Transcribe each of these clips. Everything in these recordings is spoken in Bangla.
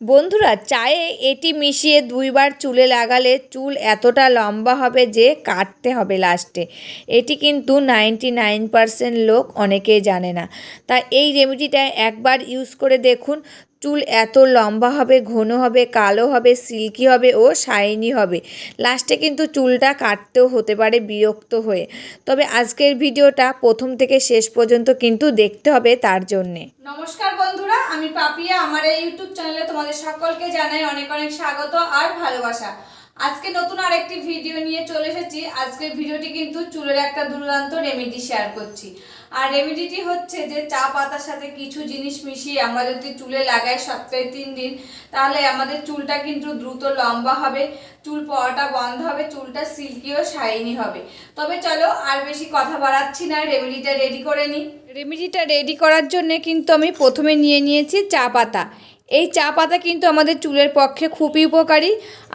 বন্ধুরা, চায়ে এটি মিশিয়ে দুইবার চুলে লাগালে চুল এতটা লম্বা হবে যে কাটতে হবে লাস্টে। এটি কিন্তু নাইনটি নাইন লোক অনেকেই জানে না। তা এই রেমেডিটা একবার ইউজ করে দেখুন। চুল এত লম্বা হবে, ঘন হবে, কালো হবে, সিল্কি হবে ও শাইনি হবে। লাস্টে কিন্তু চুলটা কাটতেও হতে পারে বিরক্ত হয়ে। তবে আজকের ভিডিওটা প্রথম থেকে শেষ পর্যন্ত কিন্তু দেখতে হবে তার জন্যে। নমস্কার বন্ধুরা, আমি পাপিয়া। আমার এই ইউটিউব চ্যানেলে তোমাদের সকলকে জানাই অনেক অনেক স্বাগত আর ভালোবাসা। আজকে নতুন আরেকটি ভিডিও নিয়ে চলে এসেছি। আজকের ভিডিওটি কিন্তু চুলের একটা দুর্দান্ত রেমেডি শেয়ার করছি। আর রেমেডিটি হচ্ছে যে, চা পাতার সাথে কিছু জিনিস মিশিয়ে আমরা যদি চুলে লাগাই সপ্তাহে তিন দিন, তাহলে আমাদের চুলটা কিন্তু দ্রুত লম্বা হবে, চুল পড়াটা বন্ধ হবে, চুলটা সিল্কি ও শাইনি হবে। তবে চলো আর বেশি কথা বাড়াচ্ছি না রেমেডিটা রেডি করে নিই। রেমেডিটা রেডি করার জন্য কিন্তু আমি প্রথমে নিয়ে নিয়েছি চা পাতা। এই চা পাতা কিন্তু আমাদের চুলের পক্ষে খুবই উপকারী।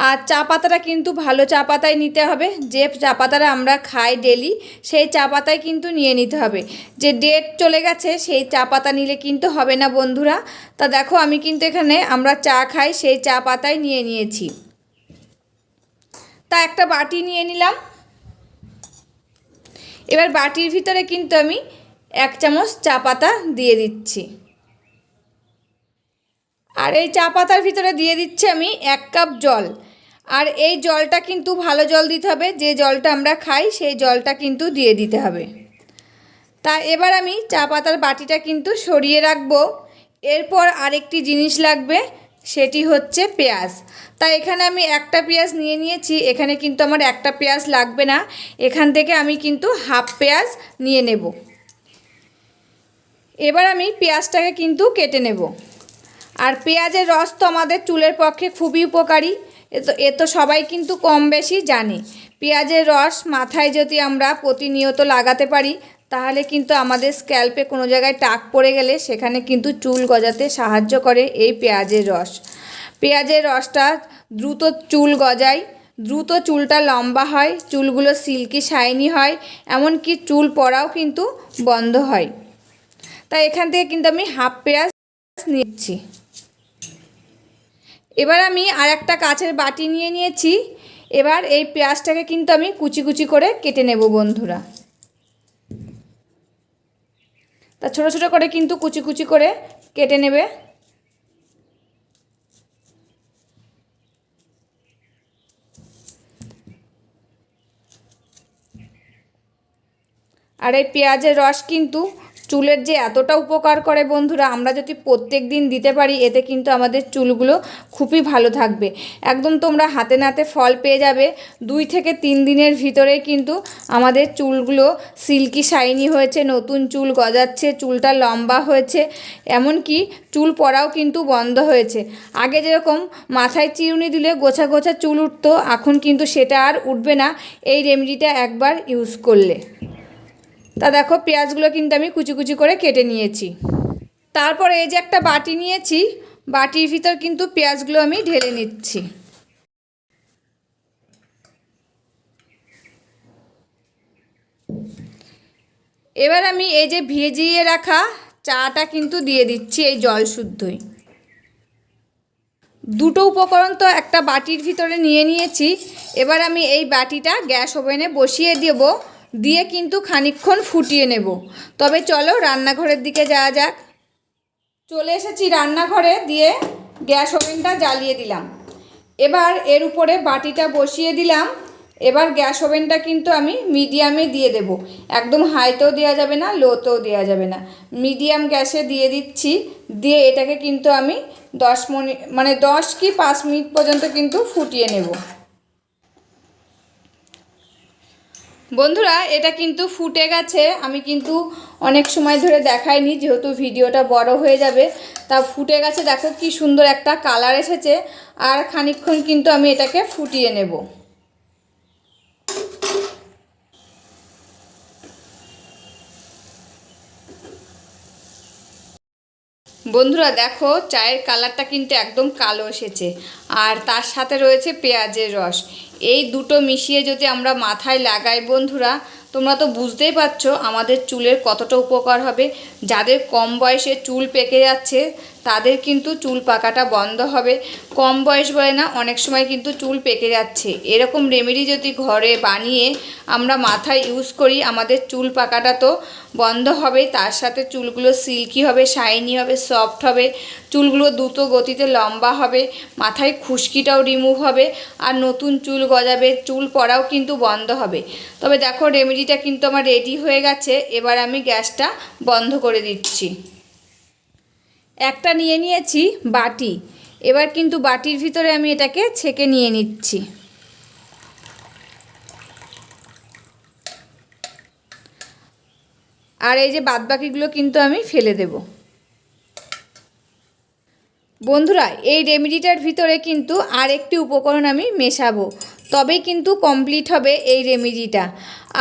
আর চা পাতাটা কিন্তু ভালো চা পাতায় নিতে হবে। যে চা পাতাটা আমরা খাই ডেলি সেই চা পাতায় কিন্তু নিয়ে নিতে হবে। যে ডেট চলে গেছে, সেই চা পাতা নিলে কিন্তু হবে না বন্ধুরা। তা দেখো আমি কিন্তু এখানে আমরা চা খাই, সেই চা পাতায় নিয়ে নিয়েছি। তা একটা বাটি নিয়ে নিলাম। এবার বাটির ভিতরে কিন্তু আমি এক চামচ চা পাতা দিয়ে দিচ্ছি। আর এই চা পাতার ভিতরে দিয়ে দিচ্ছি আমি এক কাপ জল। আর এই জলটা কিন্তু ভালো জল দিতে হবে, যে জলটা আমরা খাই সেই জলটা কিন্তু দিয়ে দিতে হবে। তা এবার আমি চা পাতার বাটিটা কিন্তু সরিয়ে রাখব। এরপর আরেকটি জিনিস লাগবে, সেটি হচ্ছে পেঁয়াজ। তা এখানে আমি একটা পেঁয়াজ নিয়ে নিয়েছি, এখানে কিন্তু আমার একটা পেঁয়াজ লাগবে না। এখান থেকে আমি কিন্তু হাফ পেঁয়াজ নিয়ে নেব। এবার আমি পেঁয়াজটাকে কিন্তু কেটে নেব। আর পেঁয়াজের রস তো আমাদের চুলের পক্ষে খুবই উপকারী। এ তো এ তো সবাই কিন্তু কম বেশি জানে। পেঁয়াজের রস মাথায় যদি আমরা প্রতিনিয়ত লাগাতে পারি, তাহলে কিন্তু আমাদের স্ক্যাল্পে কোনো জায়গায় টাক পড়ে গেলে সেখানে কিন্তু চুল গজাতে সাহায্য করে এই পেঁয়াজের রস। পেঁয়াজের রসটা দ্রুত চুল গজায়, দ্রুত চুলটা লম্বা হয়, চুলগুলো সিল্কি শাইনি হয়, এমনকি চুল পড়াও কিন্তু বন্ধ হয়। তাই এখান থেকে কিন্তু আমি হাফ পেঁয়াজ নিচ্ছি। এবার আমি আর একটা কাচের বাটি নিয়ে নিয়েছি। এবার এই পেঁয়াজটাকে কিন্তু আমি কুচি কুচি করে কেটে নেব বন্ধুরা। তা ছোটো ছোটো করে কিন্তু কুচি কুচি করে কেটে নেবে। আর এই পেঁয়াজের রস কিন্তু চুলের যে এতটা উপকার করে বন্ধুরা, আমরা যদি প্রত্যেক দিন দিতে পারি, এতে কিন্তু আমাদের চুলগুলো খুবই ভালো থাকবে। একদম তোমরা হাতে নাতে ফল পেয়ে যাবে, দুই থেকে তিন দিনের ভিতরে কিন্তু আমাদের চুলগুলো সিল্কি শাইনি হয়েছে, নতুন চুল গজাচ্ছে, চুলটা লম্বা হয়েছে, এমনকি চুল পড়াও কিন্তু বন্ধ হয়েছে। আগে যেরকম মাথায় চিরুনি দিলে গোছা গোছা চুল উঠতো, এখন কিন্তু সেটা আর উঠবে না। এই রেমেডিটা একবার ইউজ করলে। তা দেখো, পেঁয়াজগুলো কিন্তু আমি কুচি কুচি করে কেটে নিয়েছি। তারপর এই যে একটা বাটি নিয়েছি, বাটির ভিতর কিন্তু পেঁয়াজগুলো আমি ঢেলে নিচ্ছি। এবার আমি এই যে ভিজিয়ে রাখা চাটা কিন্তু দিয়ে দিচ্ছি এই জল শুদ্ধই। দুটো উপকরণ তো একটা বাটির ভিতরে নিয়ে নিয়েছি। এবার আমি এই বাটিটা গ্যাস ওভেনে বসিয়ে দেব। দিয়ে কিন্তু খানিকক্ষণ ফুটিয়ে নেব। তবে চলো রান্নাঘরের দিকে যাওয়া যাক। চলে এসেছি রান্নাঘরে দিয়ে গ্যাস ওভেনটা জ্বালিয়ে দিলাম। এবার এর উপরে বাটিটা বসিয়ে দিলাম। এবার গ্যাস ওভেনটা কিন্তু আমি মিডিয়ামে দিয়ে দেব। একদম হাইতেও দেওয়া যাবে না, লোতেও দেওয়া যাবে না। মিডিয়াম গ্যাসে দিয়ে দিচ্ছি। দিয়ে এটাকে কিন্তু আমি দশ মিনিট মানে দশ কি পাঁচ মিনিট পর্যন্ত কিন্তু ফুটিয়ে নেব। বন্ধুরা, এটা কিন্তু ফুটে গেছে। আমি কিন্তু অনেক সময় ধরে দেখাইনি, যেহেতু ভিডিওটা বড় হয়ে যাবে। তা ফুটে গেছে, দেখো কি সুন্দর একটা কালার এসেছে। আর খানিক্ষণ কিন্তু আমি এটাকে ফুটিয়ে নেব। বন্ধুরা দেখো, চায়ের কালারটা কিন্তু একদম কালো এসেছে। আর তার সাথে রয়েছে পেঁয়াজের রস। এই দুটো মিশিয়ে যদি আমরা মাথায় লাগাই বন্ধুরা, তোমরা তো বুঝতেই পারছ আমাদের চুলের কতটা উপকার হবে। যাদের কম বয়সে চুল পেকে যাচ্ছে, তাদের কিন্তু চুল পাকাটা বন্ধ হবে। কম বয়স বলে না, অনেক সময় কিন্তু চুল পেকে যাচ্ছে। এরকম রেমেডি যদি ঘরে বানিয়ে আমরা মাথায় ইউজ করি, আমাদের চুল পাকাটা তো বন্ধ হবে, তার সাথে চুলগুলো সিল্কি হবে শাইনি হবে সফট হবে, চুলগুলো দ্রুত গতিতে লম্বা হবে, মাথায় খুশকিটাও রিমুভ হবে, আর নতুন চুল গজাবে, চুল পড়াও কিন্তু বন্ধ হবে। তবে দেখো রেমেডিটা কিন্তু আমার রেডি হয়ে গেছে, এবার আমি গ্যাসটা বন্ধ করে দিচ্ছি। একটা নিয়ে নিয়েছি বাটি, এবার কিন্তু বাটির ভিতরে আমি এটাকে ছেঁকে নিয়ে নিচ্ছি। আর এই যে বাদবাকিগুলো কিন্তু আমি ফেলে দেব। বন্ধুরা, এই রেমিডিটার ভিতরে কিন্তু আর একটি উপকরণ আমি মেশাবো। তবেই কিন্তু কমপ্লিট হবে এই রেমেডিটা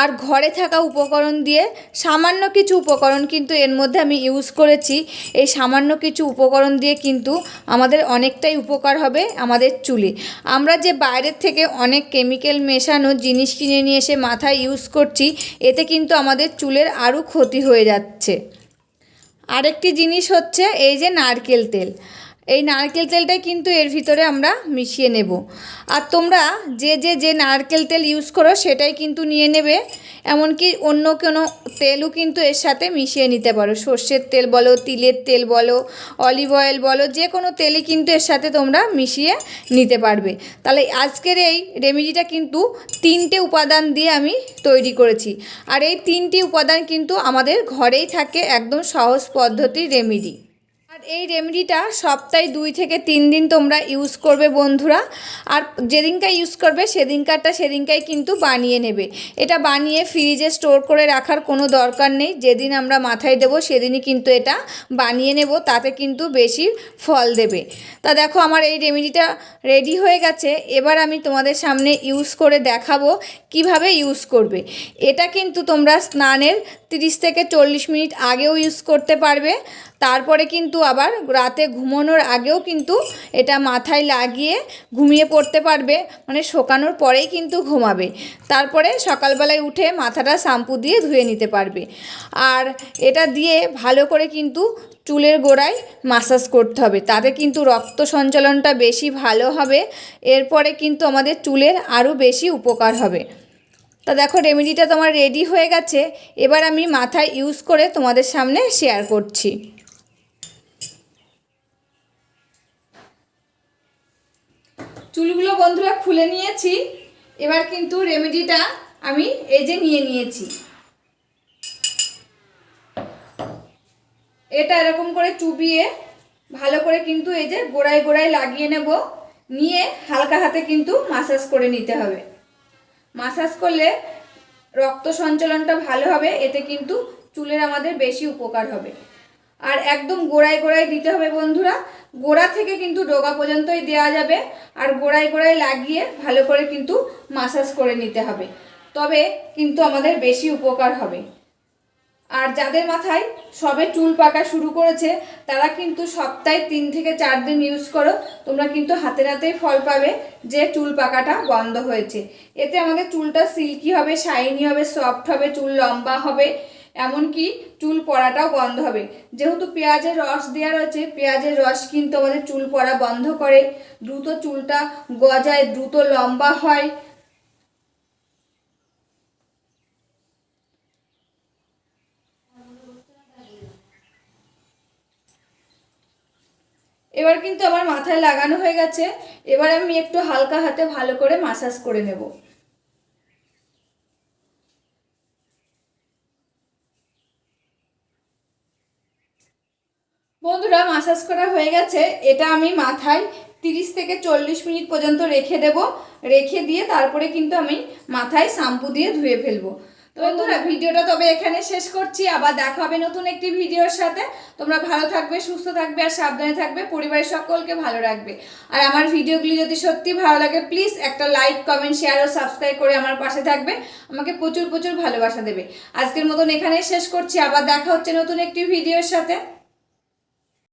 আর ঘরে থাকা উপকরণ দিয়ে সামান্য কিছু উপকরণ কিন্তু এর মধ্যে আমি ইউজ করেছি। এই সামান্য কিছু উপকরণ দিয়ে কিন্তু আমাদের অনেকটাই উপকার হবে আমাদের চুলে। আমরা যে বাইরের থেকে অনেক কেমিক্যাল মেশানো জিনিস কিনে নিয়ে এসে মাথায় ইউজ করছি, এতে কিন্তু আমাদের চুলের আরও ক্ষতি হয়ে যাচ্ছে। আরেকটি জিনিস হচ্ছে এই যে নারকেল তেল। এই নারকেল তেলটাই কিন্তু এর ভিতরে আমরা মিশিয়ে নেব। আর তোমরা যে যে যে নারকেল তেল ইউজ করো সেটাই কিন্তু নিয়ে নেবে। এমনকি অন্য কোনো তেলও কিন্তু এর সাথে মিশিয়ে নিতে পারো। সর্ষের তেল বলো, তিলের তেল বলো অলিভ অয়েল বলো, যে কোনো তেলই কিন্তু এর সাথে তোমরা মিশিয়ে নিতে পারবে। তাহলে আজকের এই রেমেডিটা কিন্তু তিনটে উপাদান দিয়ে আমি তৈরি করেছি। আর এই তিনটি উপাদান কিন্তু আমাদের ঘরেই থাকে একদম সহজ পদ্ধতির রেমেডি। এই রেমেডিটা সপ্তাহে দুই থেকে তিন দিন তোমরা ইউজ করবে বন্ধুরা। আর যেদিনকার ইউজ করবে সেদিনকারটা সেদিনকাই কিন্তু বানিয়ে নেবে। এটা বানিয়ে ফ্রিজে স্টোর করে রাখার কোনো দরকার নেই। যেদিন আমরা মাথায় দেবো সেদিনই কিন্তু এটা বানিয়ে নেব, তাতে কিন্তু বেশি ফল দেবে। তা দেখো আমার এই রেমেডিটা রেডি হয়ে গেছে। এবার আমি তোমাদের সামনে ইউজ করে দেখাবো কীভাবে ইউজ করবে। এটা কিন্তু তোমরা স্নানের তিরিশ থেকে চল্লিশ মিনিট আগেও ইউজ করতে পারবে। তারপরে কিন্তু আবার রাতে ঘুমানোর আগেও কিন্তু এটা মাথায় লাগিয়ে ঘুমিয়ে পড়তে পারবে মানে শোকানোর পরেই কিন্তু ঘুমাবে। তারপরে সকালবেলায় উঠে মাথাটা শ্যাম্পু দিয়ে ধুয়ে নিতে পারবে। আর এটা দিয়ে ভালো করে কিন্তু চুলের গোড়ায় মাসাজ করতে হবে, তাতে কিন্তু রক্ত সঞ্চালনটা বেশি ভালো হবে, এরপরে কিন্তু আমাদের চুলের আরও বেশি উপকার হবে। তা দেখো রেমেডিটা তোমার রেডি হয়ে গেছে, এবার আমি মাথায় ইউজ করে তোমাদের সামনে শেয়ার করছি। চুলগুলো বন্ধুরা খুলে নিয়েছি। এবার কিন্তু রেমেডিটা আমি এই যে নিয়ে নিয়েছি। এটা এরকম করে চুবিয়ে ভালো করে কিন্তু এই যে গোড়ায় গোড়ায় লাগিয়ে নেব। নিয়ে হালকা হাতে কিন্তু মাসাজ করে নিতে হবে। মাসাজ করলে রক্ত সঞ্চালনটা ভালো হবে, এতে কিন্তু চুলের আমাদের বেশি উপকার হবে। আর একদম গোড়ায় গোড়ায় দিতে হবে বন্ধুরা। গোড়া থেকে কিন্তু ডোগা পর্যন্তই দেওয়া যাবে। আর গোড়ায় গোড়ায় লাগিয়ে ভালো করে কিন্তু মাসাজ করে নিতে হবে। তবে কিন্তু আমাদের বেশি উপকার হবে। আর যাদের মাথায় সবে চুল পাকা শুরু করেছে, তারা কিন্তু সপ্তাহে তিন থেকে চার দিন ইউজ করো। তোমরা কিন্তু হাতে হাতেই ফল পাবে যে চুল পাকাটা বন্ধ হয়েছে। এতে আমাদের চুলটা সিল্কি হবে শাইনি হবে সফট হবে, চুল লম্বা হবে। এমনকি চুল পড়াটাও বন্ধ হবে। যেহেতু পেঁয়াজের রস দেওয়া রয়েছে, পেঁয়াজের রস কিন্তু আমাদের চুল পড়া বন্ধ করে। দ্রুত চুলটা গজায়, দ্রুত লম্বা হয়। এবার কিন্তু আমার মাথায় লাগানো হয়ে গেছে। এবার আমি একটু হালকা হাতে ভালো করে মাসাজ করে নেব। বন্ধুরা মাসাজ করা হয়ে গেছে। এটা আমি মাথায় তিরিশ থেকে চল্লিশ মিনিট পর্যন্ত রেখে দেব। রেখে দিয়ে তারপরে কিন্তু আমি মাথায় শ্যাম্পু দিয়ে ধুয়ে ফেলব। তো বন্ধুরা, ভিডিওটা তবে এখানে শেষ করছি। আবার দেখা হবে নতুন একটি ভিডিওর সাথে। তোমরা ভালো থাকবে, সুস্থ থাকবে আর সাবধানে থাকবে। পরিবারের সকলকে ভালো রাখবে। আর আমার ভিডিওগুলি যদি সত্যি ভালো লাগে প্লিজ একটা লাইক কমেন্ট শেয়ার ও সাবস্ক্রাইব করে আমার পাশে থাকবে। আমাকে প্রচুর প্রচুর ভালোবাসা দেবে। আজকের মতন এখানে শেষ করছি। আবার দেখা হচ্ছে নতুন একটি ভিডিওর সাথে।